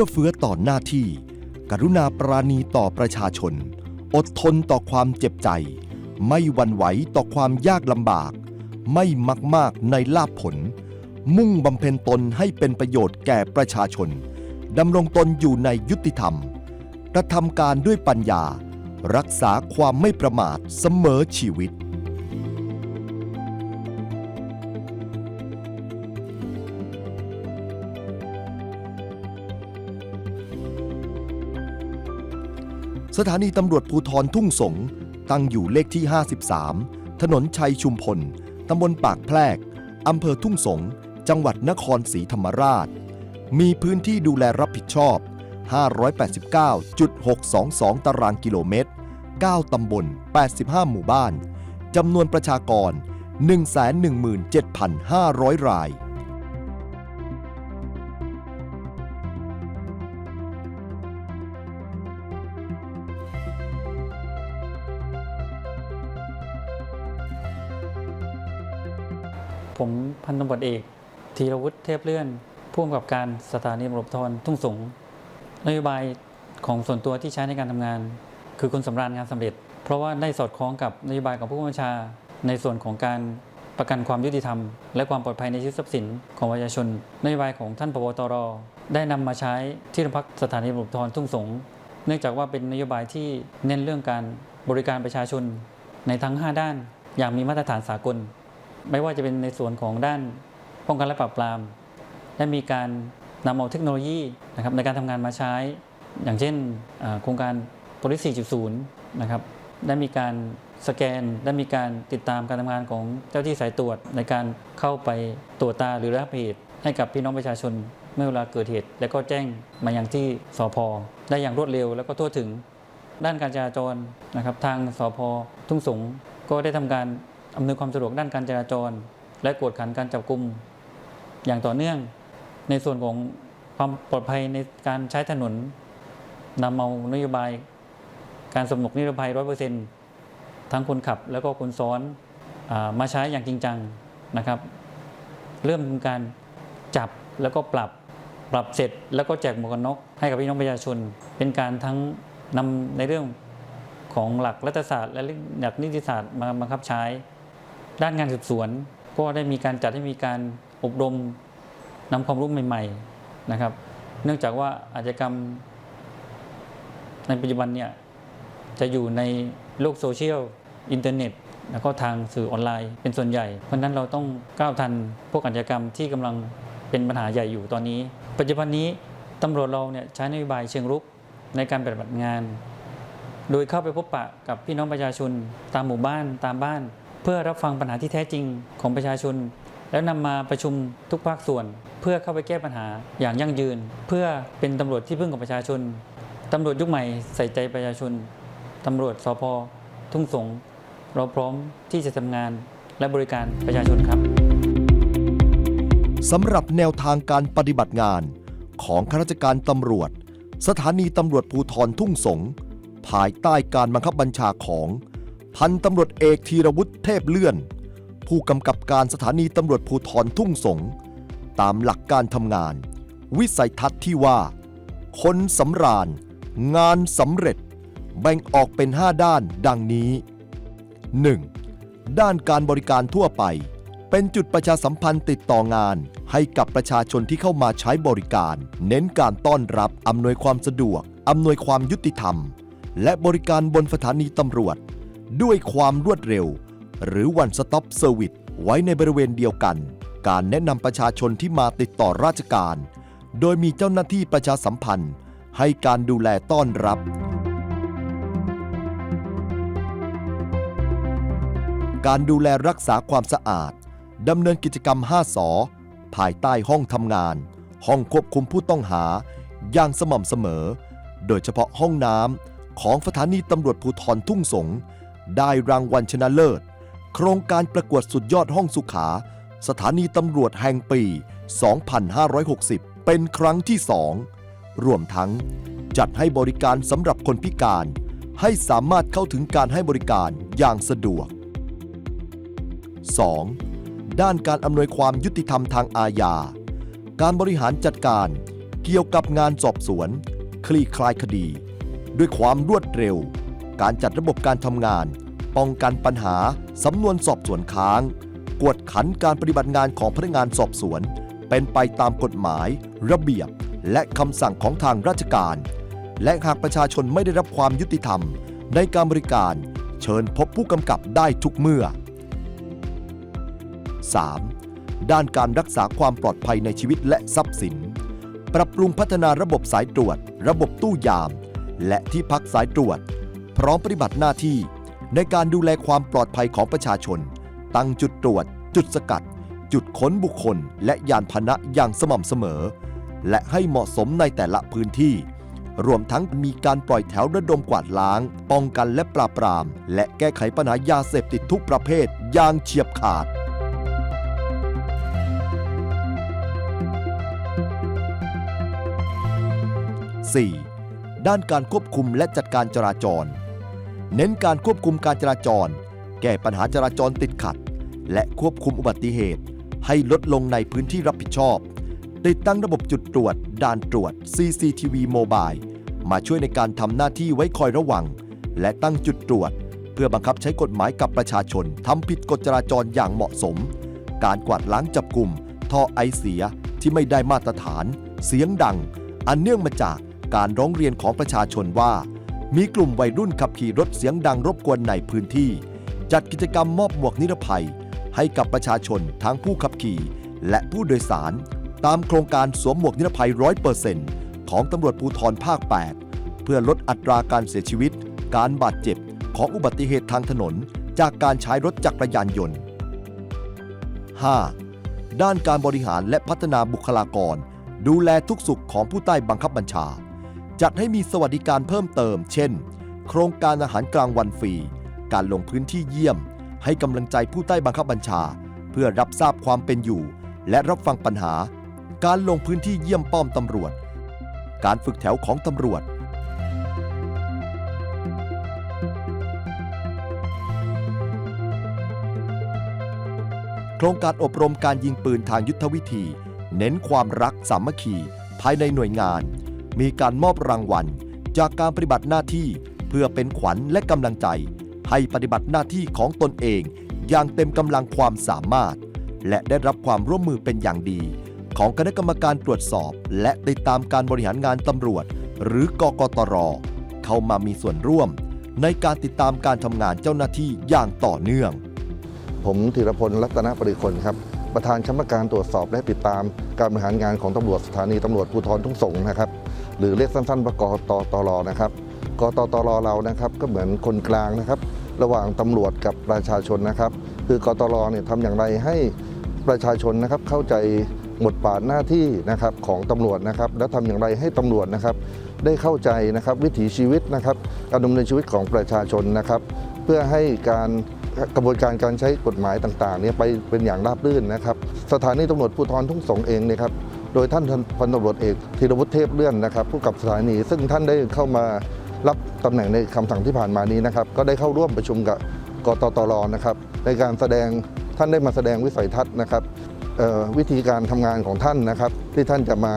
ารพเอื้อเฟื้อต่อหน้าที่ กรุณาปราณีต่อประชาชน อดทนต่อความเจ็บใจ ไม่หวั่นไหวต่อความยากลำบาก ไม่มักมากในลาภผล มุ่งบำเพ็ญตนให้เป็นประโยชน์แก่ประชาชนดำรงตนอยู่ในยุติธรรมกระทำการด้วยปัญญา รักษาความไม่ประมาทเสมอชีวิต สถานีตำรวจภูธรทุ่งสง ตั้งอยู่เลขที่ 53 ถนนชัยชุมพล ตำบลปากแพรก อำเภอทุ่งสง จังหวัดนครศรีธรรมราช มีพื้นที่ดูแลรับผิดชอบ 589.622 ตารางกิโลเมตร 9 ตำบล 85 หมู่บ้าน จำนวนประชากร 117,500 ราย ผมพันตำรวจเอกธีรวุฒิเทพเลื่อนผู้กำกับการสถานีตำรวจภูธรทุ่งสงนโยบายของส่วนตัวที่ใช้ในการทำงาน คือคนสำราญงานสำเร็จ เพราะว่าได้สอดคล้องกับนโยบายของผู้บัญชา ในส่วนของการประกันความยุติธรรม และความปลอดภัยในชีวิตทรัพย์สินของประชาชนนโยบายของท่านพบตรได้นำมาใช้ที่โรงพักสถานีตำรวจภูธรทุ่งสงเนื่องจากว่าเป็นนโยบายที่เน้นเรื่องการบริการประชาชน ในทั้ง 5 ด้านอย่างมีมาตรฐานสากล ไม่ว่าจะเป็นในส่วนของด้านป้องกันและปราบปรามและมีการนำเอาเทคโนโลยีนะครับในการทำงานมาใช้ อย่างเช่นโครงการ police 4.0 นะครับได้มีการสแกน ได้มีการติดตามการทำงานของเจ้าที่สายตรวจ ในการเข้าไปตรวจตาหรือรับเหตุให้กับพี่น้องประชาชนเมื่อเวลาเกิดเหตุ และก็แจ้งมายังที่สพได้อย่างรวดเร็ว และก็ทั่วถึงด้านการจราจรนะครับ ทางสพทุ่งสงก็ได้ทำการ อำนวยความสะดวกด้านการจราจร และกวดขันการจับกลุ่มอย่างต่อเนื่อง ในส่วนของความปลอดภัยในการใช้ถนนนำเอานโยบาย การสมกนิรภัยร้อยเปอร์เซ็นต์ทั้งคนขับแล้วก็คนซ้อนอามาใช้อย่างจริงจังนะครับ เริ่มการจับแล้วก็ปรับปรับเสร็จแล้วก็แจกหมวกกันน็อกให้กับพี่น้องประชาชน เป็นการทั้งนำในเรื่องของหลักรัฐศาสตร์ และหลักนิติศาสตร์มาบังคับใช้ ด้านงานสืบสวนก็ได้มีการจัดให้มีการอบรมนำความรู้ใหม่ๆนะครับ เนื่องจากว่าอาชญากรรม ในปัจจุบันเนี่ยจะอยู่ในโลกโซเชียลอินเทอร์เน็ต แล้วก็ทางสื่อออนไลน์เป็นส่วนใหญ่ เพราะนั้นเราต้องก้าวทันพวกอาชญากรรมที่กำลังเป็นปัญหาใหญ่อยู่ตอนนี้ ปัจจุบันนี้ตำรวจเราเนี่ยใช้นโยบายเชิงรุกในการปฏิบัติงาน โดยเข้าไปพบปะกับพี่น้องประชาชนตามหมู่บ้านตามบ้าน เพื่อรับฟังปัญหาที่แท้จริงของประชาชน แล้วนำมาประชุมทุกภาคส่วน เพื่อเข้าไปแก้ปัญหาอย่างยั่งยืน เพื่อเป็นตำรวจที่พึ่งของประชาชนตำรวจยุคใหม่ใส่ใจประชาชนตำรวจสพทุ่งสงเราพร้อมที่จะทำงานและบริการประชาชนครับสำหรับแนวทางการปฏิบัติงานของข้าราชการตำรวจ สถานีตำรวจภูธรทุ่งสง ภายใต้การบังคับบัญชาของ พันตำรวจเอกธีรวุฒิเทพเลื่อน ผู้กำกับการสถานีตำรวจภูธรทุ่งสง ตามหลักการทำงาน วิสัยทัศน์ที่ว่า คนสำราญ งานสำเร็จ แบ่งออกเป็น 5 ด้านดังนี้ 1. ด้านการบริการทั่วไป เป็นจุดประชาสัมพันธ์ติดต่องานให้กับประชาชนที่เข้ามาใช้บริการ เน้นการต้อนรับอำนวยความสะดวกอำนวยความยุติธรรม และบริการบนสถานีตำรวจ ด้วยความรวดเร็ว หรือ one stop service ไว้ในบริเวณเดียวกัน การแนะนำประชาชนที่มาติดต่อราชการ โดยมีเจ้าหน้าที่ประชาสัมพันธ์ ให้การดูแลต้อนรับ การดูแลรักษาความสะอาดดำเนินกิจกรรม 5 สอ ภายใต้ห้องทำงาน ห้องควบคุมผู้ต้องหา อย่างสม่ำเสมอ โดยเฉพาะห้องน้ำของสถานีตำรวจภูธรทุ่งสง ได้รางวัลชนะเลิศ โครงการประกวดสุดยอดห้องสุขา สถานีตำรวจแห่งปี 2560 เป็นครั้งที่2รวมทั้งจัดให้บริการสำหรับคนพิการ ให้สามารถเข้าถึงการให้บริการอย่างสะดวก 2. ด้านการอำนวยความยุติธรรมทางอาญา การบริหารจัดการเกี่ยวกับงานสอบสวน คลี่คลายคดี ด้วยความรวดเร็ว การจัดระบบการทำงาน ป้องกันปัญหาสำนวนสอบสวนค้าง กวดขันการปฏิบัติงานของพนักงานสอบสวน เป็นไปตามกฎหมาย ระเบียบ และคำสั่งของทางราชการ และหากประชาชนไม่ได้รับความยุติธรรม ในการบริการ เชิญพบผู้กำกับได้ทุกเมื่อ 3. ด้านการรักษาความปลอดภัยในชีวิตและทรัพย์สิน ปรับปรุงพัฒนาระบบสายตรวจ ระบบตู้ยาม และที่พักสายตรวจ พร้อมปฏิบัติหน้าที่ ในการดูแลความปลอดภัยของประชาชน ตั้งจุดตรวจ จุดสกัด จุดค้นบุคคล และยานพาหนะอย่างสม่ำเสมอ และให้เหมาะสมในแต่ละพื้นที่ รวมทั้งมีการปล่อยแถวระดมกวาดล้าง ป้องกันและปราบปราม และแก้ไขปัญหายาเสพติดทุกประเภทอย่างเฉียบขาด 4. ด้านการควบคุมและจัดการจราจร เน้นการควบคุมการจราจร แก้ปัญหาจราจรติดขัด และควบคุมอุบัติเหตุ ให้ลดลงในพื้นที่รับผิดชอบ ติดตั้งระบบจุดตรวจ ด่านตรวจ CCTV Mobile มาช่วยในการทำหน้าที่ไว้คอยระวัง และตั้งจุดตรวจ เพื่อบังคับใช้กฎหมายกับประชาชนทำผิดกฎจราจรอย่างเหมาะสม การกวาดล้างจับกลุ่มท่อไอเสียที่ไม่ได้มาตรฐาน เสียงดัง อันเนื่องมาจากการร้องเรียนของประชาชนว่า มีกลุ่มวัยรุ่นขับขี่รถเสียงดังรบกวนในพื้นที่ จัดกิจกรรมมอบหมวกนิรภัย ให้กับประชาชนทั้งผู้ขับขี่ และผู้โดยสาร ตามโครงการสวมหมวกนิรภัย100%ของตำรวจภูธรภาค 8 เพื่อลดอัตราการเสียชีวิต การบาดเจ็บของอุบัติเหตุทางถนน จากการใช้รถจักรยานยนต์ 5. ด้านการบริหารและพัฒนาบุคลากร ดูแลทุกสุขของผู้ใต้บังคับบัญชา จัดให้มีสวัสดิการเพิ่มเติม เช่น โครงการอาหารกลางวันฟรี การลงพื้นที่เยี่ยม ให้กำลังใจผู้ใต้บังคับบัญชา เพื่อรับทราบความเป็นอยู่ และรับฟังปัญหา การลงพื้นที่เยี่ยมป้อมตำรวจ การฝึกแถวของตำรวจ โครงการอบรมการยิงปืนทางยุทธวิธี เน้นความรักสามัคคี ภายในหน่วยงาน มีการมอบรางวัล จากการปฏิบัติหน้าที่เพื่อเป็นขวัญและกำลังใจ ให้ปฏิบัติหน้าที่ของตนเอง อย่างเต็มกำลังความสามารถ และได้รับความร่วมมือเป็นอย่างดี ของคณะกรรมการตรวจสอบ และติดตามการบริหารงานตำรวจ หรือกกตร เข้ามามีส่วนร่วม ในการติดตามการทำงานเจ้าหน้าที่อย่างต่อเนื่อง ผมธีรพลรัตนปริคนครับประธานคณะกรรมการตรวจสอบและติดตามการบริหารงานของตำรวจสถานีตำรวจภูธรทุ่งสงนะครับ หรือเรียกสั้นๆว่ากตตรนะครับกตตรเรานะครับก็เหมือนคนกลางนะครับ ระหว่างตำรวจกับประชาชนนะครับ คือกตรเนี่ยทำอย่างไรให้ประชาชนนะครับเข้าใจบทบาทหน้าที่นะครับของตำรวจนะครับ และทำอย่างไรให้ตำรวจนะครับ ได้เข้าใจนะครับวิถีชีวิตนะครับการดำเนินชีวิตของประชาชนนะครับ เพื่อให้การกระบวนการการใช้กฎหมายต่างๆเนี่ยไปเป็นอย่างราบรื่นนะครับ สถานีตำรวจภูธรทุ่งสงเองเนยครับ โดยท่านพันตำรวจเอกธีรวุฒิเทพเลื่อนนะครับผู้กับสถานี ซึ่งท่านได้เข้ามารับตำแหน่งในคำสั่งที่ผ่านมานี้นะครับ ก็ได้เข้าร่วมประชุมกับกตตรนะครับ ในการแสดงท่านได้มาแสดงวิสัยทัศน์นะครับวิธีการทำงานของท่านนะครับ ที่ท่านจะมา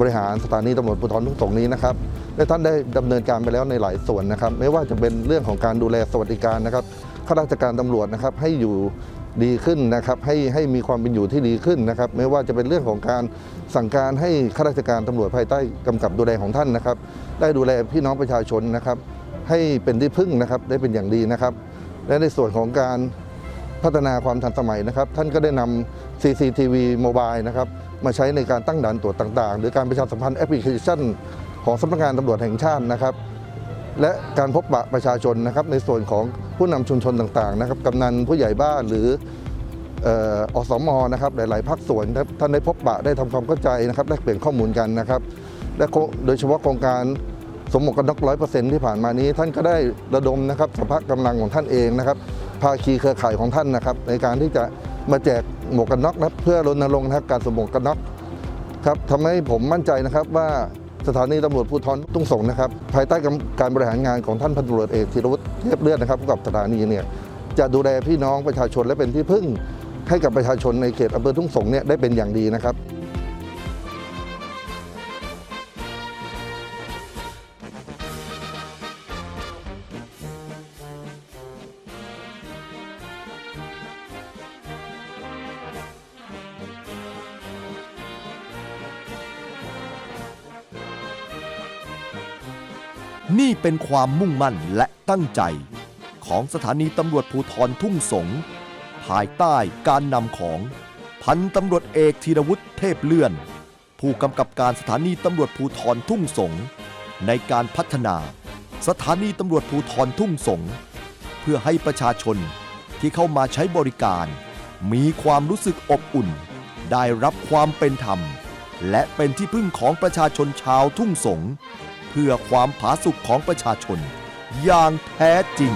บริหารสถานีตำรวจภูธรทุ่งสงนี้นะครับและท่านได้ดำเนินการไปแล้วในหลายส่วนนะครับ ไม่ว่าจะเป็นเรื่องของการดูแลสวัสดิการนะครับข้าราชการตำรวจนะครับให้อยู่ ดีขึ้นนะครับให้ให้มีความเป็นอยู่ที่ดีขึ้นนะครับไม่ว่าจะเป็นเรื่องของการสั่งการให้ข้าราชการตำรวจภายใต้กำกับดูแลของท่านนะครับ ได้ดูแลพี่น้องประชาชนนะครับ ให้เป็นที่พึ่งนะครับได้เป็นอย่างดีนะครับ และในส่วนของการพัฒนาความทันสมัยนะครับ ท่านก็ได้นำ CCTV Mobile นะครับมาใช้ในการตั้งด่านตรวจต่างๆ หรือการประชาสัมพันธ์แอปพลิเคชัน ของสำนักงานตำรวจแห่งชาตินะครับ และการพบปะประชาชนนะครับในส่วนของ ผู้นำชุมชนต่างๆนะครับกำนันผู้ใหญ่บ้านหรืออ่ออสมนะครับหลาย ๆภาคส่วนท่านได้พบปะได้ทำความเข้าใจนะครับแลกเปลี่ยนข้อมูลกันนะครับและโดยเฉพาะโครงการสมหมวกกันน็อกร้อยเปอร์เซ็นต์ที่ผ่านมานี้ ท่านก็ได้ระดมนะครับสภาพกำลังของท่านเองนะครับภาคีเครือข่ายของท่านนะครับ ในการที่จะมาแจกหมวกกันน็อกนะเพื่อรณรงค์นะครับการสมหมวกกันน็อกครับทำให้ผมมั่นใจนะครับว่า สถานีตำรวจภูธรทุ่งสงนะครับภายใต้การบริหารงานของท่านพันตำรวจเอกธีรวุฒิเทพเลือดนะครับผู้กับสถานีเนี่ยจะดูแลพี่น้องประชาชนและเป็นที่พึ่งให้กับประชาชนในเขตอำเภอทุ่งสงเนี่ยได้เป็นอย่างดีนะครับ นี่เป็นความมุ่งมั่นและตั้งใจ ของสถานีตำรวจภูธรทุ่งสง ภายใต้การนำของ พันตำรวจเอกธีรวุฒิเทพเลื่อน ผู้กำกับการสถานีตำรวจภูธรทุ่งสง ในการพัฒนา สถานีตำรวจภูธรทุ่งสง เพื่อให้ประชาชนที่เข้ามาใช้บริการ มีความรู้สึกอบอุ่น ได้รับความเป็นธรรม และเป็นที่พึ่งของประชาชนชาวทุ่งสงเพื่อความผาสุกของประชาชน อย่างแท้จริง